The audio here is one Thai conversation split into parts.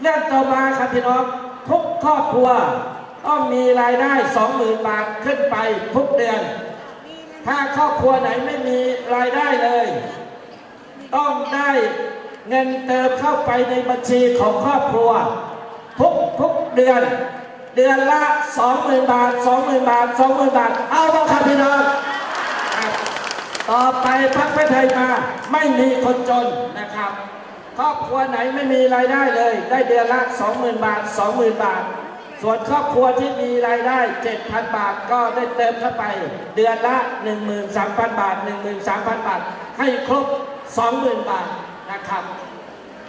เรื่องต่อมาครับพี่น้องทุกครอบครัวต้องมีรายได้สองหมื่นบาทขึ้นไปทุกเดือน ถ้าครอบครัวไหนไม่มีรายได้เลย ต้องได้เงินเติมเข้าไปในบัญชีของครอบครัว ทุกทุกเดือน เดือนละสองหมื่นบาทสองหมื่นบาทสองหมื่นบาท เอาบ้างครับพี่น้องต่อไปพรรคเพื่อไทยมาไม่มีคนจนนะครับ ครอบครัวไหนไม่มีรายได้เลย ได้เดือนละสองหมื่นบาทสองหมื่นบาท ส่วนครอบครัวที่มีรายได้เจ็ดพันบาทก็ได้เติมเข้าไป เดือนละหนึ่งหมื่นสามพันบาทหนึ่งหมื่นสามพันบาท ให้ครบสองหมื่นบาทนะครับ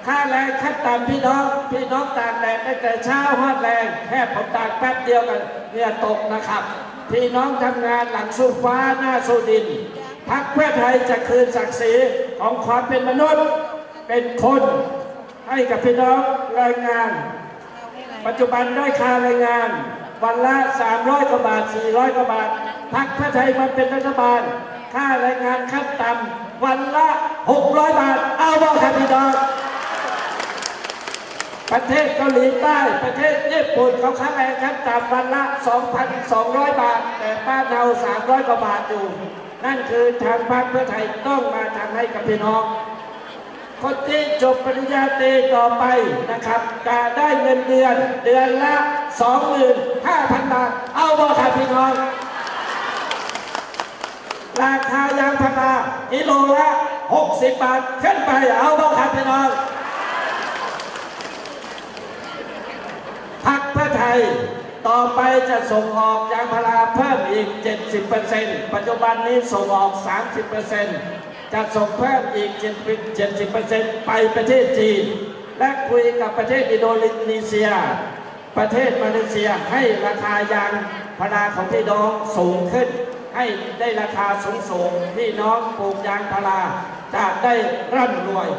ค่าแรงขั้นต่ำพี่น้องพี่น้องตากแดดตั้งแต่เช้าฮอดแรงแค่ผมตากแป๊บเดียวกันเหงื่อตกนะครับ พี่น้องทำงานหลังสู้ฟ้าหน้าสู้ดินพักเพื่อไทยจะคืนศักดิ์ศรีของความเป็นมนุษย์ เป็นคนให้กับพี่น้องแรงงาน ปัจจุบันได้ค่าแรงงาน วันละ 300กว่าบาท 400กว่าบาทพักเพื่อไทยมันเป็นรัฐบาล ค่าแรงงานขั้นต่ำวันละ 600 บาท เอาบ่ครับพี่น้องประเทศเกาหลีใต้ประเทศญี่ปุ่นเขาค่าแรงขั้นต่ำวันละ 2,200 บาท แต่บ้านเรา 300 กว่าบาทอยู่ นั่นคือทางพรรคเพื่อไทยต้องมาทำให้กับพี่น้อง คนที่จบปริญญาตรีต่อไปนะครับจะได้เงินเดือนเดือนละ 25,000 บาท เอาบ่ครับพี่น้อง ราคายางพารากิโลละ 60 บาท ขึ้นไปเอาบ่ครับพี่น้องพักเพื่อไทยต่อไปจะส่งออกยางพาราเพิ่มอีก 70%ปัจจุบันนี้ส่งออก 30% จะส่งเพิ่มอีก 70%ไปประเทศจีน และคุยกับประเทศอินโดนีเซีย ประเทศมาเลเซียให้ราคายางพาราของพี่น้องสูงขึ้น ให้ได้ราคาสูงสูงๆพี่น้องปลูกยางพาราจะได้ร่ำรวย